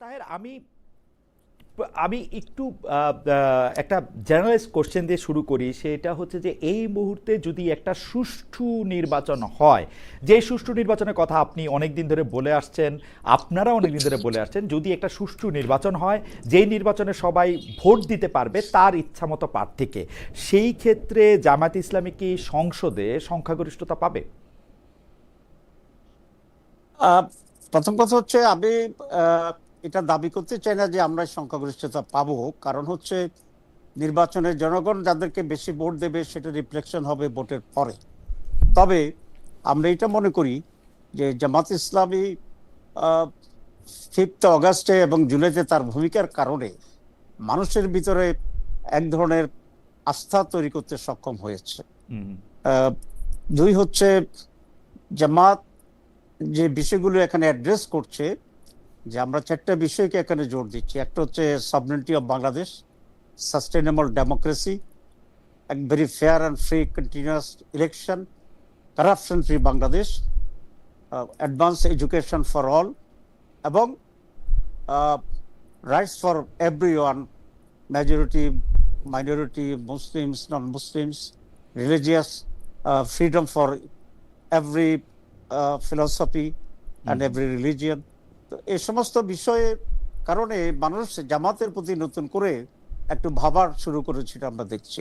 তাহের, আমি আমি একটু একটা জেনারেলাইজ কোশ্চেন দিয়ে শুরু করি। সেটা হচ্ছে যে, এই মুহূর্তে যদি একটা সুষ্ঠু নির্বাচন হয়, যে সুষ্ঠু নির্বাচনের কথা আপনি অনেক দিন ধরে বলে আসছেন, আপনারা অনেক দিন ধরে বলে আসছেন, যদি একটা সুষ্ঠু নির্বাচন হয় যেই নির্বাচনে সবাই ভোট দিতে পারবে তার ইচ্ছামতো প্রার্থীকে, সেই ক্ষেত্রে জামাত ইসলামী কি সংসদে সংখ্যাগরিষ্ঠতা পাবে? প্রথম কথা হচ্ছে আমি এটা দাবি করতে চাই না যে আমরা সংখ্যাগরিষ্ঠতা পাবো। কারণ হচ্ছে নির্বাচনে জনগণ যাদেরকে বেশি ভোট দেবে সেটা রিফ্লেকশন হবে ভোটের পরে। তবে আমরা এটা মনে করি যে জামাত ইসলামী ফিফথ অগাস্টে এবং জুলাইতে তার ভূমিকার কারণে মানুষের ভিতরে এক ধরনের আস্থা তৈরি করতে সক্ষম হয়েছে। দুই হচ্ছে জামাত যে বিষয়গুলো এখানে অ্যাড্রেস করছে যে আমরা চারটা বিষয়কে এখানে জোর দিচ্ছি। একটা হচ্ছে sovereignty of Bangladesh sustainable democracy এক very fair and free continuous election corruption free Bangladesh advance education for all এবং rights for every one majority minority Muslims non Muslims religious freedom for every every and every and এই সমস্ত বিষয়ে কারণে মানুষ জামাতের প্রতি নতুন করে একটু ভাবার শুরু করেছে এটা আমরা দেখছি।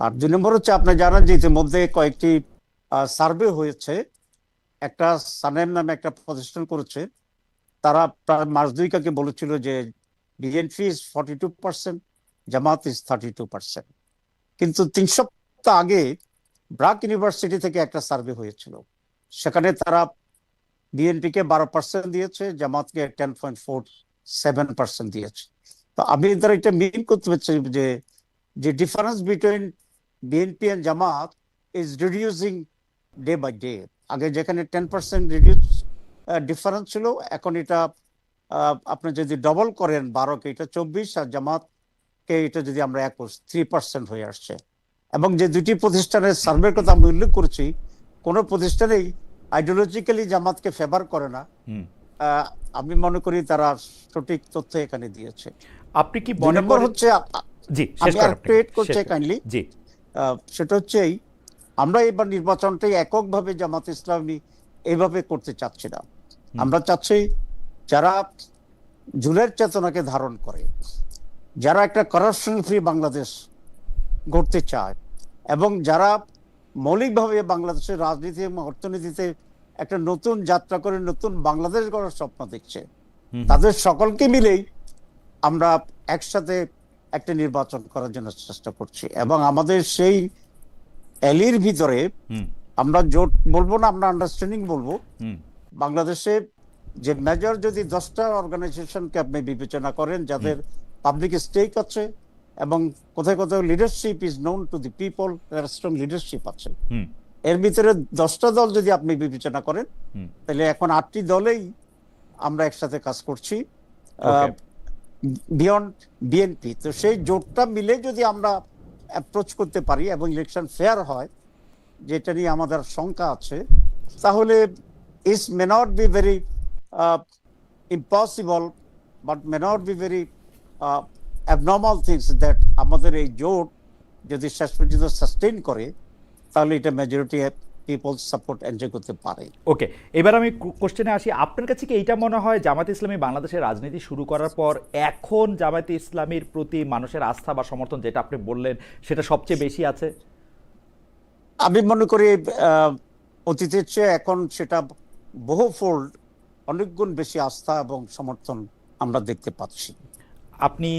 আর দুই নম্বর হচ্ছে, আপনি জানেন যে ইতিমধ্যে কয়েকটি সার্ভে হয়েছে। একটা সানেম নামে একটা প্রতিষ্ঠান করেছে। তারা প্রায় মাস দুইকাকে বলেছিল যে BNP is forty two percent Jamaat is thirty two percent কিন্তু তিন সপ্তাহ আগে ব্রাক ইউনিভার্সিটি থেকে একটা সার্ভে হয়েছিল। সেখানে তারা বিএনপিকে বারো পার্সেন্ট দিয়েছে, জামাতকে ten point four seven percent দিয়েছে। তো আমি দ্বারা এটা মিন করতে পারছি যে যে difference between BNP and Jamaat is reducing day by day আগে যেখানে টেন পার্সেন্ট রিডিউস ডিফারেন্স ছিল, এখন এটা আপনি যদি ডবল করেন বারোকে, এটা চব্বিশ, আর জামাতকে এটা যদি আমরা একুশ থ্রি পার্সেন্ট হয়ে আসছে। এবং যে দুটি প্রতিষ্ঠানের সার্ভের কথা আমি উল্লেখ করেছি, কোনো প্রতিষ্ঠানেই আইডিওলজিক্যালি জামাতকে ফেভার করে না আমি মনে করি তারা সঠিক তথ্য এখানে দিয়েছে। আপনি কি মনে করেন হচ্ছে জি আমি শেষ করেন আপনি। add করতে kindly। জি। সেটা হচ্ছে এই, আমরা এবার নির্বাচনটাই এককভাবে জামাত ইসলামী এইভাবে করতে চাচ্ছি না। আমরা চাচ্ছি যারা জুলের চেতনাকে ধারণ করে যারা একটা করাপশন ফ্রি বাংলাদেশ গড়তে চায় এবং যারা মৌলিকভাবে বাংলাদেশের রাজনীতি এবং অর্থনীতিতে একটা নতুন যাত্রা করে নতুন বাংলাদেশ গড়ার স্বপ্ন দেখছে। তাদের সকলকে মিলেই আমরা একসাথে একটা নির্বাচন করার জন্য চেষ্টা করছি। এবং আমাদের সেই অ্যালির ভিতরে আমরা জোট বলব না আমরা আন্ডারস্ট্যান্ডিং বলব। বাংলাদেশে যে মেজর যদি দশটা অর্গানাইজেশনকে আপনি বিবেচনা করেন যাদের পাবলিক স্টেক আছে এবং কোথায় কোথাও leadership is known to the people strong leadership আছে। এর ভিতরে দশটা দল যদি আপনি বিবেচনা করেন তাহলে এখন আটটি দলেই আমরা একসাথে কাজ করছি। বিয়ন্ড বিএনপি তো সেই জোটটা মিলে যদি আমরা অ্যাপ্রোচ করতে পারি এবং ইলেকশন ফেয়ার হয় যেটা নিয়ে আমাদের শঙ্কা আছে তাহলে is may not be very impossible but may not be very abnormal things that আমাদের এই জোট যদি শেষ পর্যন্ত সাস্টেন করে তাহলে এটা মেজরিটি পিপল সাপোর্ট এনজয় করতে পারে। ওকে এবার আমি কোশ্চেনে আসি। আপনার কাছে কি এইটা মনে হয় জামাত ইসলামী বাংলাদেশের রাজনীতি শুরু করার পর এখন জামাত ইসলামীর প্রতি মানুষের আস্থা বা সমর্থন যেটা আপনি বললেন সেটা সবচেয়ে বেশি আছে? আমি মনে করি অতীতের চেয়ে এখন সেটা বহু ফোল্ড অনেক গুণ বেশি আস্থা এবং সমর্থন আমরা দেখতে পাচ্ছি। আপনি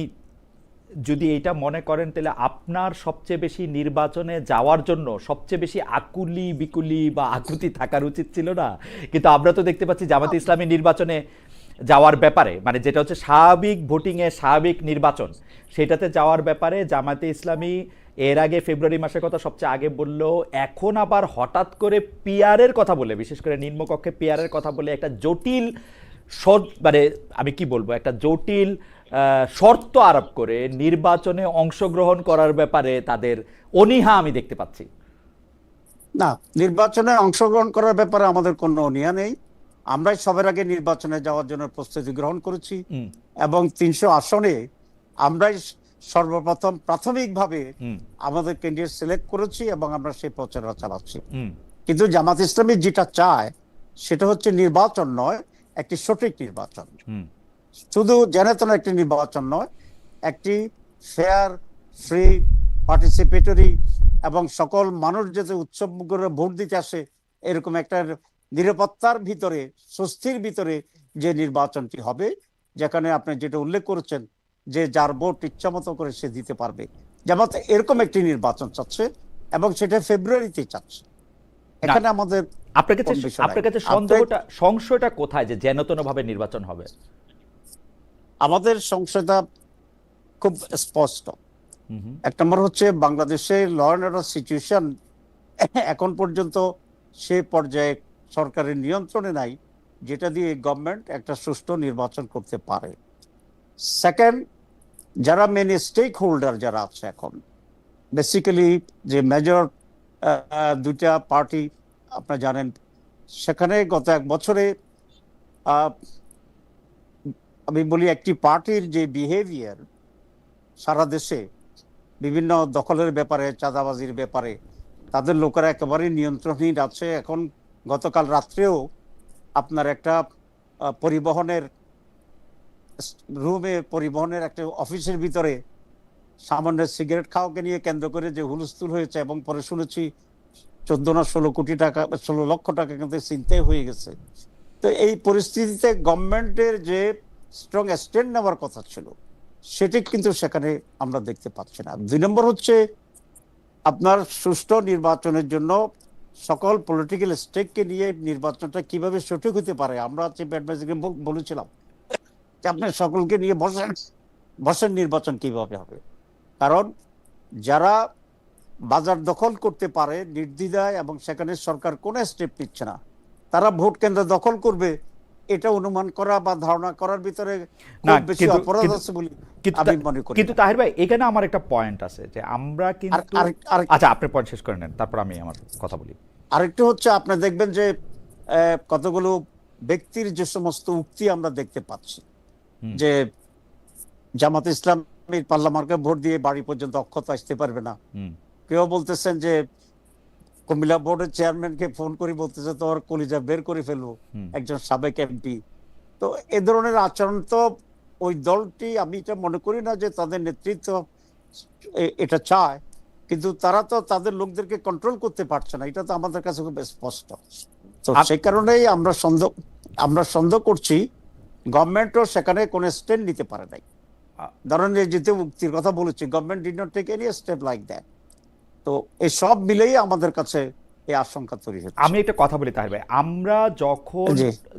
যদি এইটা মনে করেন, তাহলে আপনার সবচেয়ে বেশি নির্বাচনে যাওয়ার জন্য সবচেয়ে বেশি আকুলি বিকুলি বা আকুতি থাকার উচিত ছিল না? কিন্তু আমরা তো দেখতে পাচ্ছি জামাত ইসলামী নির্বাচনে যাওয়ার ব্যাপারে মানে যেটা হচ্ছে স্বাভাবিক ভোটিংয়ে স্বাভাবিক নির্বাচন, সেটাতে যাওয়ার ব্যাপারে জামাতে ইসলামী এর আগে ফেব্রুয়ারি মাসের কথা সবচেয়ে আগে বলল, এখন আবার হঠাৎ করে পিয়ারের কথা বলে, বিশেষ করে নিম্নকক্ষে পিয়ারের কথা বলে একটা জটিল মানে আমি কি বলব, একটা জটিল শর্ত আরোপ করে নির্বাচনে অংশগ্রহণ করার ব্যাপারে তাদের অনীহা আমি দেখতে পাচ্ছি। না নির্বাচনে অংশগ্রহণ করার ব্যাপারে আমাদের কোনো অনীহা নেই। আমরাই সবার আগে নির্বাচনে যাওয়ার জন্য প্রস্তুতি গ্রহণ করেছি। এবং তিনশো আসনে আমরাই সর্বপ্রথম প্রাথমিকভাবে আমাদের ক্যান্ডিডেট সিলেক্ট করেছি এবং আমরা সেই প্রচারণা চালাচ্ছি। কিন্তু জামাত ইসলামী যেটা চায় সেটা হচ্ছে নির্বাচন নয় একটি সঠিক নির্বাচন। শুধু জেনেতন একটি নির্বাচন নয় একটি ফেয়ার ফ্রি পার্টিসিপেটরি এবং সকল মানুষ যাতে উৎসব করে ভোট দিতে আসে এরকম একটা নিরাপত্তার ভিতরে স্বস্তির ভিতরে যে নির্বাচনটি হবে যেখানে আপনি যেটা উল্লেখ করেছেন যে যার ভোট ইচ্ছা মতো করে সে দিতে পারবে। যেমন এরকম একটি নির্বাচন চাচ্ছে এবং সেটা ফেব্রুয়ারিতে চাচ্ছে। এখানে আমাদের আপনার কাছে আপনার কাছে সন্দেহটা সংশয়টা কোথায় যে যেনতন ভাবে নির্বাচন হবে? আমাদের সংসদা খুব স্পষ্ট। এক নম্বর হচ্ছে বাংলাদেশে ল অ্যান্ড অর্ডার সিচুয়েশন এখন পর্যন্ত সে পর্যায়ে সরকারের নিয়ন্ত্রণে নাই যেটা দিয়ে গভর্নমেন্ট একটা সুষ্ঠু নির্বাচন করতে পারে। সেকেন্ড যারা মেন স্টেক হোল্ডার যারা আছে এখন বেসিক্যালি যে মেজর দুইটা পার্টি আপনারা জানেন সেখানে গত এক বছরে আমি বলি একটি পার্টির যে বিহেভিয়ার সারা দেশে, বিভিন্ন দখলের ব্যাপারে, চাঁদাবাজির ব্যাপারে, তাদের লোকেরা একেবারে নিয়ন্ত্রণহীন আছে। এখন গতকাল রাত্রেও আপনার একটা পরিবহনের রুমে পরিবহনের একটা অফিসের ভিতরে সামান্য সিগারেট খাওয়াকে নিয়ে কেন্দ্র করে যে হুলস্থুল হয়েছে এবং পরে শুনেছি চোদ্দ না ষোলো কোটি টাকা, ষোলো লক্ষ টাকা কিন্তু চিন্তাই হয়ে গেছে। তো এই পরিস্থিতিতে গভর্নমেন্টের যে স্ট্রং স্ট্যান্ড নেওয়ার কথা ছিল, সেটি কিন্তু সেখানে আমরা দেখতে পাচ্ছি না। দুই নম্বর হচ্ছে, আপনার সুষ্ঠু নির্বাচনের জন্য সকল পলিটিক্যাল স্টেককে নিয়ে নির্বাচনটা কীভাবে সঠিক হতে পারে, আমরা চিফ অ্যাডভাইজারকে বলেছিলাম, যে আপনি সকলকে নিয়ে বসেন বসেন নির্বাচন কীভাবে হবে। কারণ যারা বাজার দখল করতে পারে, নির্দ্বিধায় এবং সেখানে সরকার কোনো স্টেপ নিচ্ছে না, তারা ভোট কেন্দ্র দখল করবে এটা অনুমান করা বা ধারণা করার ভিতরে বেশি কিন্তু- অপরাধ আছে বলে আমি মনে করি কিন্তু না। তাহের ভাই এখানে আমার একটা পয়েন্ট আছে যে আমরা কিন্তু আচ্ছা আপনি পয়েন্ট শেষ করে নেন তারপর আমি আমার কথা বলি আরেকটু হচ্ছে আপনি দেখবেন যে কতগুলো ব্যক্তির যে সমস্ত উক্তি আমরা দেখতে পাচ্ছি। যে জামাত ইসলামের পার্লামার্কে ভোট দিয়ে বাড়ি পর্যন্ত অক্ষত আসতে পারবে না কেউ বলতেছেন যে কুমিল্লা বোর্ডের চেয়ারম্যানকে ফোন করে বলতেছে তোর কলিজা বের করে ফেলব একজন সাবেক এমপি। তো এ ধরনের আচরণ তো ওই দলটি আমি এটা মনে করি না যে তাদের নেতৃত্ব এটা চায় কিন্তু তারা তো তাদের লোকদেরকে কন্ট্রোল করতে পারছে না। এটা তো আমাদের কাছে খুব স্পষ্ট। তো সেই কারণেই আমরা সন্দেহ আমরা সন্দেহ করছি গভর্নমেন্টও সেখানে কোনো স্ট্যান্ড নিতে পারে নাই। ধরেন এই যেতে মুক্তির কথা বলেছি government did not take any step like that তো এই সব মিলেই আমাদের কাছে এই আশঙ্কা তৈরি হচ্ছে। আমি একটা কথা বলি তাহলে ভাই আমরা যখন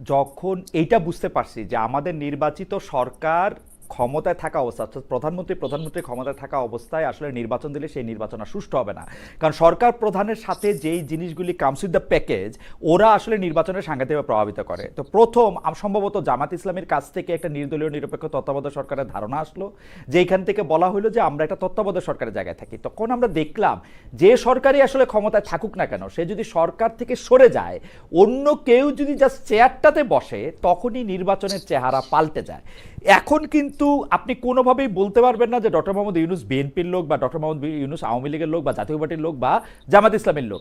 যখন এইটা বুঝতে পারছি যে আমাদের নির্বাচিত সরকার ক্ষমতায় থাকা অবস্থা, অর্থাৎ প্রধানমন্ত্রী প্রধানমন্ত্রী ক্ষমতায় থাকা অবস্থায় আসলে নির্বাচন দিলে সেই নির্বাচন সুষ্ঠু হবে না। কারণ সরকার প্রধানের সাথে যেই জিনিসগুলি কামস উইথ দ্য প্যাকেজ ওরা আসলে নির্বাচনের সাংঘাতিকভাবে প্রভাবিত করে। তো প্রথম সম্ভবত জামাত ইসলামের কাছ থেকে একটা নির্দলীয় নিরপেক্ষ তত্ত্বাবধায়ক সরকারের ধারণা আসলো যে এখান থেকে বলা হলো যে আমরা একটা তত্ত্বাবধায়ক সরকারের জায়গায় থাকি। তখন আমরা দেখলাম যে সরকারই আসলে ক্ষমতায় থাকুক না কেন, সে যদি সরকার থেকে সরে যায়, অন্য কেউ যদি জাস্ট চেয়ারটাতে বসে, তখনই নির্বাচনের চেহারা পাল্টে যায়। এখন কিন্তু আপনি কোনোভাবেই বলতে পারবেন না যে ডক্টর মোহাম্মদ ইউনুস বিএনপির লোক বা ডক্টর মোহাম্মদ ইউনুস আওয়ামী লীগের লোক বা জাতীয় পার্টির লোক বা জামাত ইসলামের লোক।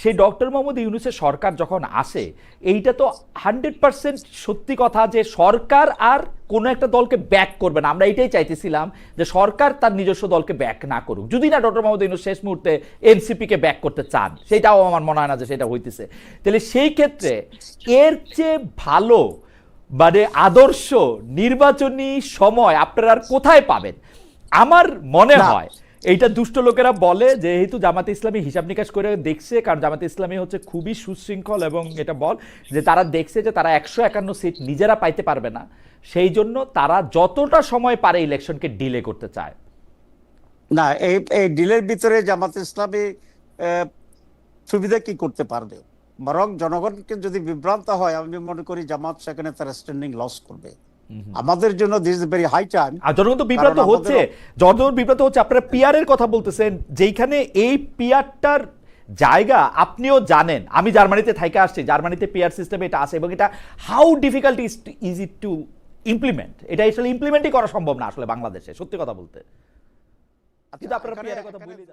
সেই ডক্টর মোহাম্মদ ইউনুসের সরকার যখন আসে, এইটা তো হান্ড্রেড পার্সেন্ট সত্যি কথা যে সরকার আর কোনো একটা দলকে ব্যাক করবে না। আমরা এটাই চাইতেছিলাম যে সরকার তার নিজস্ব দলকে ব্যাক না করুক। যদি না ডক্টর মোহাম্মদ ইউনুস শেষ মুহূর্তে এনসিপিকে ব্যাক করতে চান, সেটাও আমার মনে হয় না যে সেটা হইতেছে। তাহলে সেই ক্ষেত্রে এর চেয়ে ভালো মানে আদর্শ নির্বাচনী সময় আপনারা আর কোথায় পাবেন? আমার মনে হয় এইটা দুষ্ট লোকেরা বলে যেহেতু জামাতে ইসলামী হিসাব নিকাশ করে দেখছে কারণ জামাতে ইসলামী হচ্ছে খুবই সুশৃঙ্খল এবং এটা বল যে তারা দেখছে যে তারা একশো একান্ন সিট নিজেরা পাইতে পারবে না। সেই জন্য তারা যতটা সময় পারে ইলেকশনকে ডিলে করতে চায়। না এই ডিলের ভিতরে জামাত ইসলামী সুবিধা কি করতে পারবে? বরং জনগণকে যদি বিভ্রান্ত হয় আমি মনে করি জামাত সেখানে তার স্ট্যান্ডিং লস করবে। আমাদের জন্য দিস ভেরি হাই টাইম আর জনগণ তো কারণ হচ্ছে। জনগণ বিব্রত হচ্ছে। আপনারা পিয়ারের কথা বলতেছেন যেইখানে এই পিয়ারটার জায়গা আপনিও জানেন। আমি জার্মানিতে থাইকে আসছি জার্মানিতে পেয়ার সিস্টেম এটা আছে এবং এটা how difficult is is it to implement এটা আসলে ইমপ্লিমেন্টই করা সম্ভব না আসলে বাংলাদেশে সত্যি কথা বলতে। কিন্তু আপনারা এখানে- পেয়ারের কথা বলে